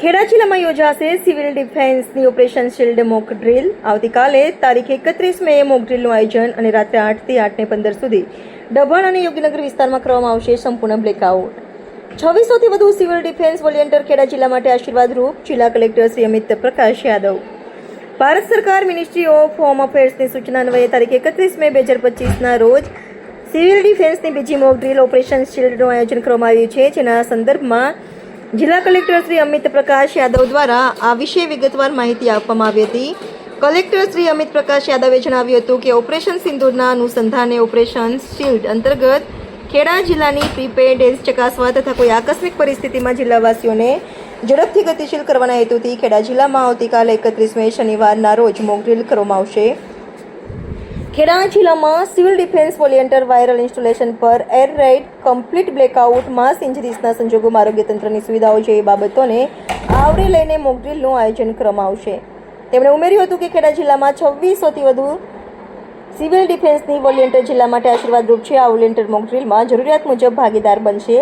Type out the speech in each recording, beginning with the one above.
ખેડા જિલ્લામાં યોજાશે સિવિલ ડિફેન્સની ઓપરેશન શિલ્ડ મોક ડ્રિલ. આવતીકાલે તારીખ એકત્રીસ મે મોક ડ્રિલનું આયોજન અને રાત્રે આઠથી આઠને પંદર સુધી ડભણ અને યોગીનગર વિસ્તારમાં કરવામાં આવશે સંપૂર્ણ બ્લેકઆઉટ. છવ્વીસોથી વધુ સિવિલ ડિફેન્સ વોલિયન્ટર ખેડા જિલ્લા માટે આશીર્વાદરૂપ જિલ્લા કલેક્ટર શ્રી અમિત પ્રકાશ યાદવ. ભારત સરકાર મિનિસ્ટ્રી ઓફ હોમ અફેર્સની સૂચના અન્વયે તારીખ એકત્રીસ મે બે હજાર પચીસના રોજ સિવિલ ડિફેન્સની બીજી મોક ડ્રિલ ઓપરેશન શિલ્ડનું આયોજન કરવામાં આવ્યું છે. જેના સંદર્ભમાં જિલ્લા કલેક્ટર શ્રી અમિત પ્રકાશ યાદવ દ્વારા આ વિશે વિગતવાર માહિતી આપવામાં આવી હતી. કલેક્ટર શ્રી અમિત પ્રકાશ યાદવે જણાવ્યું હતું કે ઓપરેશન સિંદૂરના અનુસંધાને ઓપરેશન શિલ્ડ અંતર્ગત ખેડા જિલ્લાની પ્રીપેડ એડ્સ ચકાસવા તથા કોઈ આકસ્મિક પરિસ્થિતિમાં જિલ્લાવાસીઓને ઝડપથી ગતિશીલ કરવાના હેતુથી ખેડા જિલ્લામાં આવતીકાલે એકત્રીસ મે શનિવારના રોજ મોક ડ્રીલ કરવામાં આવશે. ખેડા જિલ્લામાં civil defence volunteer vital installation પર air raid, complete blackout, mass ઇન્જરીસના સંજોગોમાં આરોગ્ય તંત્રની સુવિધાઓ જેવી બાબતોને આવરી લઈને મોકડ્રીલનું આયોજન કરવામાં તેમણે ઉમેર્યું હતું કે ખેડા જિલ્લામાં છવ્વીસોથી વધુ સિવિલ ડિફેન્સની વોલિયન્ટર જિલ્લા માટે આશીર્વાદરૂપ છે. આ વોલિયન્ટર મોકડ્રીલમાં જરૂરિયાત મુજબ ભાગીદાર બનશે.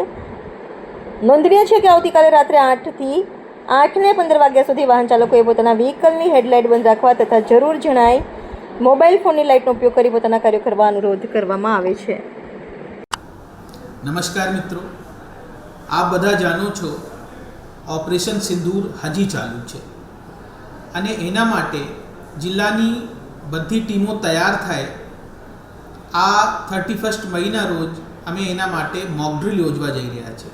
નોંધનીય છે કે આવતીકાલે રાત્રે આઠથી આઠને પંદર વાગ્યા સુધી વાહન ચાલકોએ પોતાના વ્હીકલની હેડલાઇટ બંધ રાખવા તથા જરૂર જણાય મોબાઈલ ફોનની લાઇટનો ઉપયોગ કરી પોતાના કાર્યો કરવા અનુરોધ કરવામાં આવે છે. નમસ્કાર મિત્રો. આપ બધા જાણો છો, ઓપરેશન સિંદૂર હજી ચાલુ છે. અને એના માટે જિલ્લાની બધી ટીમો તૈયાર થાય. આ થર્ટી ફર્સ્ટ મહિના રોજ અમે એના માટે મોકડ્રીલ યોજવા જઈ રહ્યા છે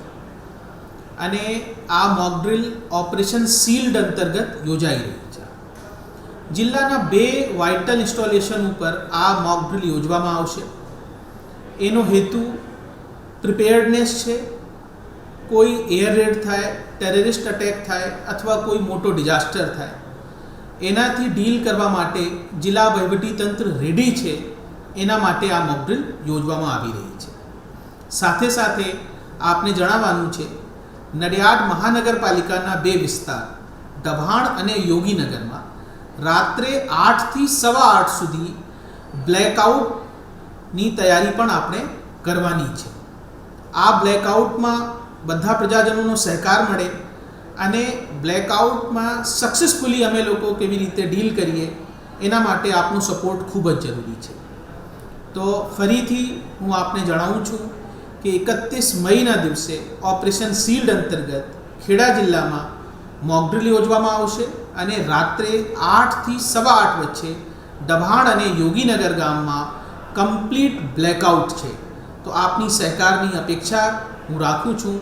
અને આ મોકડ્રીલ ઓપરેશન સીલ્ડ અંતર્ગત યોજાઈ રહી છે. જિલ્લાના બે વાઇટલ ઇન્સ્ટોલેશન ઉપર આ મોકડ્રીલ યોજવામાં આવશે. એનો હેતુ પ્રિપેર્ડનેસ છે. કોઈ એર રેડ થાય ટેરરિસ્ટ અટેક થાય અથવા કોઈ મોટો ડિઝાસ્ટર થાય. એનાથી ડીલ કરવા માટે જિલ્લા વહીવટીતંત્ર રેડી છે. એના માટે આ મોકડ્રીલ યોજવામાં આવી રહી છે. સાથે સાથે આપને જણાવવાનું છે, નડિયાદ મહાનગરપાલિકાના બે વિસ્તાર, દભાણ અને યોગીનગરમાં રાત્રે આઠથી સવા આઠ સુધી બ્લેકઆઉટની તૈયારી પણ આપણે કરવાની છે. આ બ્લેકઆઉટમાં બધા પ્રજાજનોનો સહકાર મળે અને બ્લેકઆઉટમાં સક્સેસફુલી અમે લોકો કેવી રીતે ડીલ કરીએ એના માટે આપનો સપોર્ટ ખૂબ જ જરૂરી છે. તો ફરીથી હું આપને જણાવું છું કે એકત્રીસ મઈના દિવસે ઓપરેશન સીલ્ડ અંતર્ગત ખેડા જિલ્લામાં મોકડ્રીલ યોજવામાં આવશે અને રાત્રે આઠથી સવા આઠ વચ્ચે દભાણ અને યોગીનગર ગામમાં કમ્પ્લીટ બ્લેકઆઉટ છે. તો આપની સહકારની અપેક્ષા હું રાખું છું.